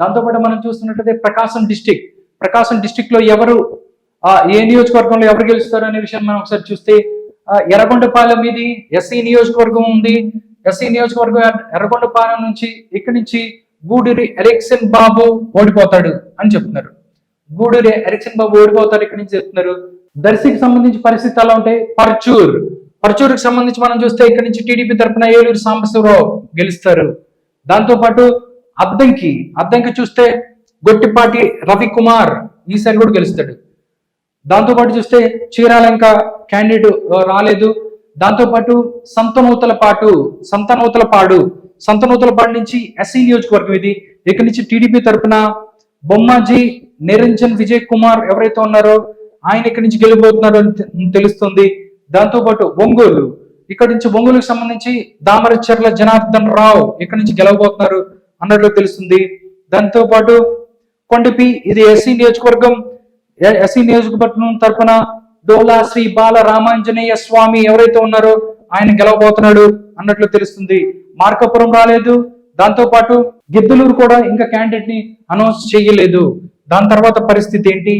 దాంతోపాటు మనం చూస్తున్నట్లయితే ప్రకాశం డిస్టిక్ ప్రకాశం డిస్టిక్లో ఎవరు ఏ నియోజకవర్గంలో ఎవరు గెలుస్తారు అనే విషయం మనం ఒకసారి చూస్తే ఎర్రగొండపాలెం ఇది ఎస్సీ నియోజకవర్గం ఉంది. ఎస్సీ నియోజకవర్గం ఎర్రగొండపాలెం నుంచి ఇక్కడి నుంచి గూడూరి ఎరిక్సన్ బాబు ఓడిపోతాడు అని చెప్తున్నారు. గూడూరి ఎరిక్సన్ బాబు ఓడిపోతారు ఇక్కడి నుంచి చెప్తున్నారు. దర్శికి సంబంధించి పరిస్థితి ఎలా ఉంటాయి పర్చూర్ పర్చూరుకి సంబంధించి మనం చూస్తే ఇక్కడి నుంచి టీడీపీ తరఫున ఏలూరు సాంబశివరావు గెలుస్తారు. దాంతోపాటు అద్దంకి అద్దంకి చూస్తే గొట్టిపాటి రవికుమార్ ఈసారి కూడా గెలుస్తాడు. దాంతోపాటు చూస్తే చీరాలంక క్యాండిడేట్ రాలేదు. దాంతోపాటు సంతనూతల పాటు సంతనూతల పాడు సంతనూతల పాడు నుంచి ఎస్సీ నియోజకవర్గం ఇది. ఇక్కడి నుంచి టీడీపీ తరఫున బొమ్మాజీ నిరంజన్ విజయ్ కుమార్ ఎవరైతే ఉన్నారో ఆయన ఇక్కడి నుంచి గెలిపోతున్నారో అని తెలుస్తుంది. దాంతోపాటు ఒంగోలు. ఇక్కడి నుంచి ఒంగోలుకు సంబంధించి దామరచర్ల జనార్దన్ రావు ఇక్కడి నుంచి గెలవబోతున్నారు. అన్నట్లు తెలుస్తుంది. దాంతో పాటు కొండపి ఇది ఎస్సీ నియోజకవర్గం. ఎస్సీ నియోజకవర్గం తరపున డోలా శ్రీ బాల రామాంజనేయ స్వామి ఎవరైతే ఉన్నారో ఆయన గెలవబోతున్నాడు అన్నట్లు తెలుస్తుంది. మార్కాపురం రాలేదు. దాంతో పాటు గిద్దలూరు కూడా ఇంకా క్యాండిడేట్ని అనౌన్స్ చేయలేదు. దాని తర్వాత పరిస్థితి ఏంటి?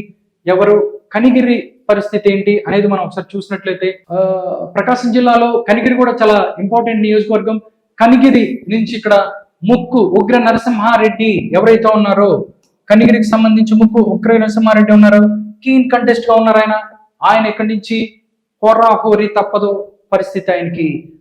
ఎవరు కనిగిరి పరిస్థితి ఏంటి అనేది మనం ఒకసారి చూసినట్లయితే ప్రకాశం జిల్లాలో కనిగిరి కూడా చాలా ఇంపార్టెంట్ నియోజకవర్గం. కనిగిరి నుంచి ఇక్కడ ముక్కు ఉగ్ర నరసింహారెడ్డి ఎవరైతే ఉన్నారో కనిగిరికి సంబంధించి ముక్కు ఉగ్ర నరసింహారెడ్డి ఉన్నారు కీన్ కంటెస్ట్గా ఉన్నారు ఆయన. ఆయన ఇక్కడి నుంచి హోరా హోరీ తప్పదు పరిస్థితి ఆయనకి.